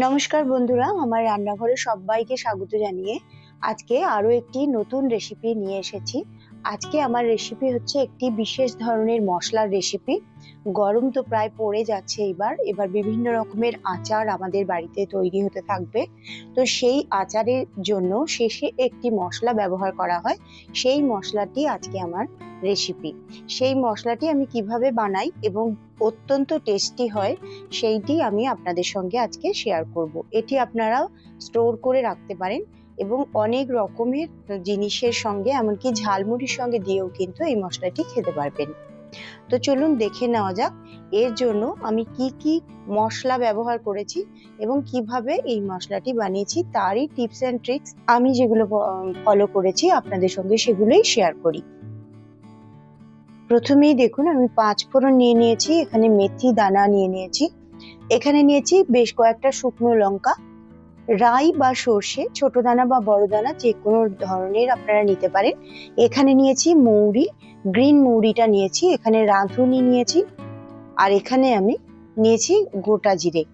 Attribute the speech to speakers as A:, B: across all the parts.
A: নমস্কার বন্ধুরা আমার রান্নাঘরে সবাইকে স্বাগত জানিয়ে আজকে আরও একটি নতুন রেসিপি নিয়ে এসেছি। আজকে আমার রেসিপি হচ্ছে একটি বিশেষ ধরনের মশলার রেসিপি গরম তো প্রায় পড়ে যাচ্ছে এবার। এবার বিভিন্ন রকমের আচার আমাদের বাড়িতে তৈরি হতে থাকবে। তো সেই আচারের জন্য শেষে একটি মশলা ব্যবহার করা হয়। সেই মশলাটি আজকে আমার রেসিপি সেই মশলাটি আমি কীভাবে বানাই এবং অত্যন্ত টেস্টি হয়, সেইটি আমি আপনাদের সঙ্গে আজকে শেয়ার করব। এটি আপনারা স্টোর করে রাখতে পারেন। এবং অনেক রকমের জিনিসের সঙ্গে, এমনকি ঝালমুড়ির সঙ্গে দিয়েও কিন্তু এই মশলাটি খেতে পারবেন। তো চলুন দেখে নেওয়া যাক, এর জন্য আমি কি কি মশলা ব্যবহার করেছি এবং কীভাবে এই মশলাটি বানিয়েছি, তারই টিপস অ্যান্ড ট্রিক্স আমি যেগুলো ফলো করেছি, আপনাদের সঙ্গে সেগুলোই শেয়ার করি। প্রথমেই দেখুন, আমি পাঁচ ফোড়ন নিয়ে নিয়েছি, এখানে মেথি, দানা নিয়ে নিয়েছি। এখানে নিয়েছি বেশ কয়েকটা শুকনো লঙ্কা রাই বা সর্ষে, ছোট দানা বা বড় দানা যে কোনো ধরনের আপনারা নিতে পারেন। এখানে নিয়েছি মৌরি, গ্রিন মৌরিটা নিয়েছি, এখানে রাঁধুনি নিয়েছি, আর এখানে আমি নিয়েছি গোটা জিরে।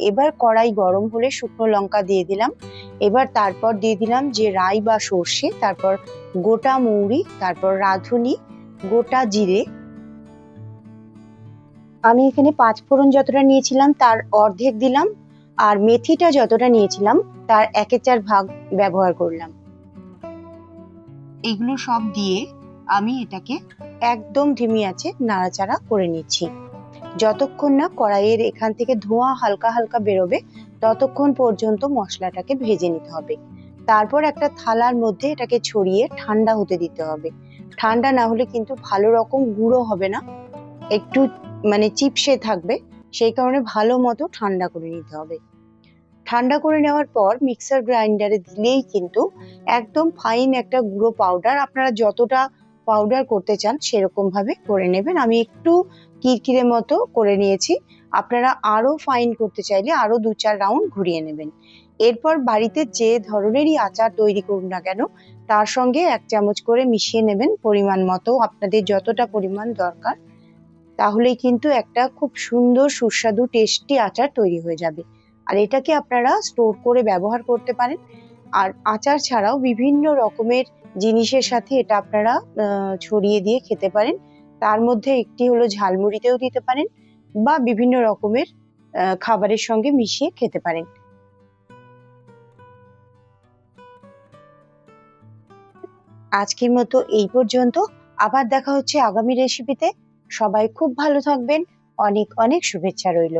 A: এবার কড়াই গরম হলে শুকনো লঙ্কা দিয়ে দিলাম। এবার তারপর দিয়ে দিলাম যে রাই বা সর্ষে, তারপর গোটা মৌরি, তারপর রাঁধুনি, গোটা জিরে। আমি এখানে পাঁচ ফোড়ন যতটা নিয়েছিলাম তার অর্ধেক দিলাম। আর মেথিটা যতটা নিয়েছিলাম, তার একে চার ভাগ ব্যবহার করলাম। এগুলো সব দিয়ে আমি এটাকে একদম ধিমি আছে নাড়াচাড়া করে নিচ্ছি। যতক্ষণ না কড়াইয়ের এখান থেকে ধোঁয়া হালকা হালকা বেরোবে, ততক্ষণ পর্যন্ত মশলাটাকে ভেজে নিতে হবে। তারপর একটা থালার মধ্যে এটাকে ছড়িয়ে ঠান্ডা হতে দিতে হবে। ঠান্ডা না হলে কিন্তু ভালো রকম গুঁড়ো হবে না। একটু মানে চিপসে থাকবে। সেই কারণে ভালো মতো ঠান্ডা করে নিতে হবে। ঠান্ডা করে নেওয়ার পর মিক্সার গ্রাইন্ডারে দিলেই কিন্তু একদম ফাইন একটা গুঁড়ো পাউডার আপনারা যতটা পাউডার করতে চান সেরকম ভাবে করে নেবেন। আমি একটু কিরকিরে মতো করে নিয়েছি। আপনারা আরও ফাইন করতে চাইলে আরও দু চার রাউন্ড ঘুরিয়ে নেবেন। এরপর বাড়িতে যে ধরনেরই আচার তৈরি করুন না কেন, তার সঙ্গে এক চামচ করে মিশিয়ে নেবেন। পরিমাণ মতো, আপনাদের যতটা পরিমাণ দরকার। তাহলেই কিন্তু একটা খুব সুন্দর, সুস্বাদু টেস্টি আচার তৈরি হয়ে যাবে। আর এটাকে আপনারা স্টোর করে ব্যবহার করতে পারেন। আর আচার ছাড়াও বিভিন্ন রকমের জিনিসের সাথে এটা আপনারা ছড়িয়ে দিয়ে খেতে পারেন। তার মধ্যে একটি হলো ঝালমুড়িতেও দিতে পারেন বা বিভিন্ন রকমের খাবারের সঙ্গে মিশিয়ে খেতে পারেন। আজকের মতো এই পর্যন্ত। আবার দেখা হচ্ছে আগামী রেসিপিতে সবাই খুব ভালো থাকবেন। অনেক অনেক শুভেচ্ছা রইল।